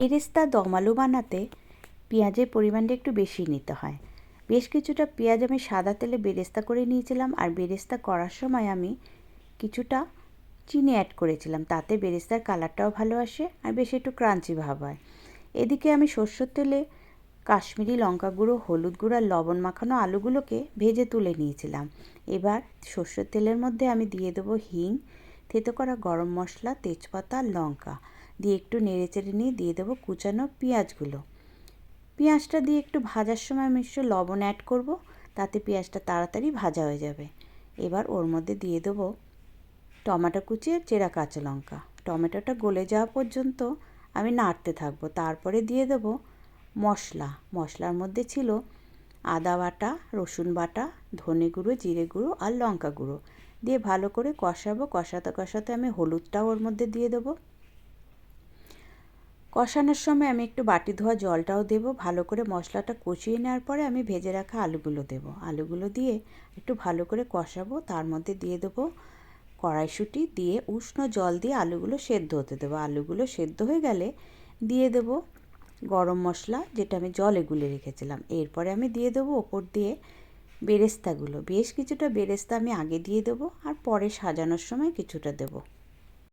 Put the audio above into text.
বেরেস্তা দম আলু বানাতে পেঁয়াজের পরিমাণটা একটু বেশি নিতে হয়। বেশ কিছুটা পেঁয়াজ আমি সাদা তেলে বেরেস্তা করে নিয়েছিলাম আর বেরেস্তা করার সময় আমি কিছুটা চিনি অ্যাড করেছিলাম। তাতে বেরেস্তার কালারটাও ভালো আসে আর বেশ একটু ক্রাঞ্চি ভাব হয়। এদিকে আমি সর্ষের তেলে কাশ্মীরি লঙ্কা গুঁড়ো, হলুদ গুঁড়ো আর লবণ মাখানো আলুগুলোকে ভেজে তুলে নিয়েছিলাম। এবার সর্ষের তেলের মধ্যে আমি দিয়ে দেবো হিং, থেতো করা গরম মশলা, তেজপাতা, লঙ্কা। দিয়ে একটু নেড়ে চেড়ে নিয়ে দিয়ে দেবো কুচানো পেঁয়াজগুলো। পেঁয়াজটা দিয়ে একটু ভাজার সময় আমি একটু লবণ অ্যাড করব, তাতে পেঁয়াজটা তাড়াতাড়ি ভাজা হয়ে যাবে। এবার ওর মধ্যে দিয়ে দেবো টমেটো কুচি আর চেরা কাঁচা লঙ্কা। টমেটোটা গলে যাওয়া পর্যন্ত আমি নাড়তে থাকব। তারপরে দিয়ে দেবো মশলা। মশলার মধ্যে ছিল আদা বাটা, রসুন বাটা, ধনে গুঁড়ো, জিরে গুঁড়ো আর লঙ্কা গুঁড়ো। দিয়ে ভালো করে কষাবো। কষাতে কষাতে আমি হলুদটাও ওর মধ্যে দিয়ে দেবো। কষানোর সময় আমি একটু বাটি ধোয়া জলটাও দেব, ভালো করে মশলাটা কষিয়ে নেওয়ার পরে আমি ভেজে রাখা আলুগুলো দেব। আলুগুলো দিয়ে একটু ভালো করে কষাবো, তার মধ্যে দিয়ে দেবো কড়াইশুঁটি দিয়ে উষ্ণ জল দিয়ে আলুগুলো সেদ্ধ হতে দেবো। আলুগুলো সেদ্ধ হয়ে গেলে দিয়ে দেব গরম মশলা, যেটা আমি জলে গুলে রেখেছিলাম। এরপরে আমি দিয়ে দেবো ওপর দিয়ে বেরেস্তাগুলো। বেশ কিছুটা বেরেস্তা আমি আগে দিয়ে দেবো আর পরে সাজানোর সময় কিছুটা দেবো।